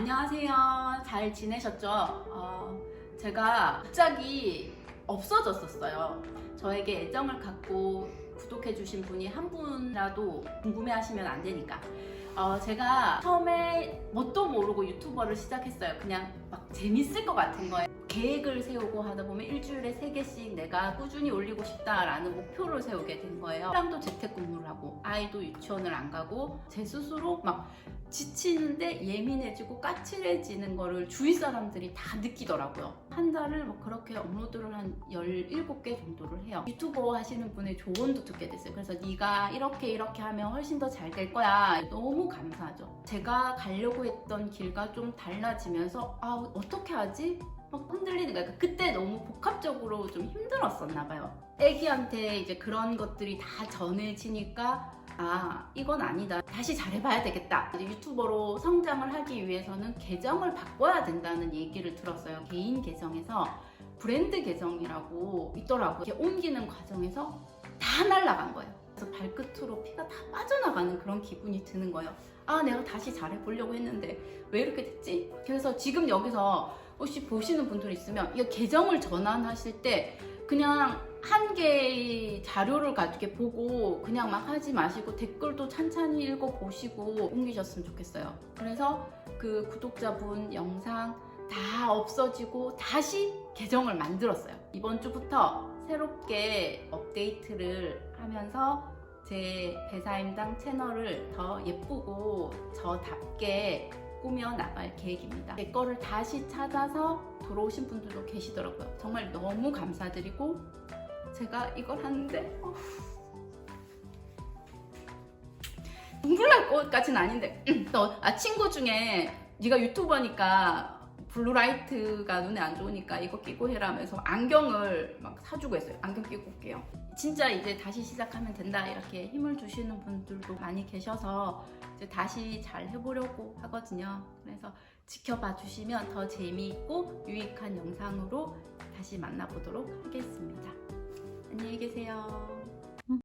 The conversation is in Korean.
안녕하세요. 잘 지내셨죠? 어, 제가 갑자기 없어졌었어요. 저에게 애정을 갖고 구독해주신 분이 한 분이라도 궁금해하시면 안 되니까. 어, 제가 처음에 뭣도 모르고 유튜버를 시작했어요. 그냥 막 재밌을 것 같은 거예요. 계획을 세우고 하다 보면 일주일에 세개씩 내가 꾸준히 올리고 싶다라는 목표를 세우게 된 거예요. 사람도 재택근무를 하고 아이도 유치원을 안 가고 제 스스로 막 지치는데 예민해지고 까칠해지는 거를 주위 사람들이 다 느끼더라고요. 한 달을 뭐 그렇게 업로드를 한 17개 정도를 해요. 유튜버 하시는 분의 조언도 듣게 됐어요. 그래서 네가 이렇게 이렇게 하면 훨씬 더 잘 될 거야. 너무 감사하죠. 제가 가려고 했던 길과 좀 달라지면서 아 어떻게 하지? 막 흔들리는 거야. 그러니까 그때 너무 복합적으로 좀 힘들었었나 봐요. 애기한테 이제 그런 것들이 다 전해지니까 아 이건 아니다. 다시 잘해봐야 되겠다. 유튜버로 성장을 하기 위해서는 계정을 바꿔야 된다는 얘기를 들었어요. 개인 계정에서 브랜드 계정이라고 있더라고요. 이렇게 옮기는 과정에서 다 날라간 거예요. 그래서 발끝으로 피가 다 빠져나가는 그런 기분이 드는 거예요. 아 내가 다시 잘해보려고 했는데 왜 이렇게 됐지? 그래서 지금 여기서 혹시 보시는 분들 있으면 이 계정을 전환하실 때 그냥 한 개의 자료를 가지고 보고 그냥 막 하지 마시고 댓글도 찬찬히 읽어 보시고 옮기셨으면 좋겠어요. 그래서 그 구독자분 영상 다 없어지고 다시 계정을 만들었어요. 이번 주부터 새롭게 업데이트를 하면서 제 배사임당 채널을 더 예쁘고 저답게 꾸며 나갈 계획입니다. 제 거를 다시 찾아서 들어오신 분들도 계시더라고요. 정말 너무 감사드리고 제가 이걸 하는데 어, 눈물 날 것까지는 아닌데 또 아, 친구 중에 네가 유튜버니까 블루라이트가 눈에 안 좋으니까 이거 끼고 해라면서 안경을 막 사주고 했어요. 안경 끼고 올게요. 진짜 이제 다시 시작하면 된다 이렇게 힘을 주시는 분들도 많이 계셔서 이제 다시 잘 해보려고 하거든요. 그래서 지켜봐 주시면 더 재미있고 유익한 영상으로 다시 만나보도록 하겠습니다. 안녕히 계세요.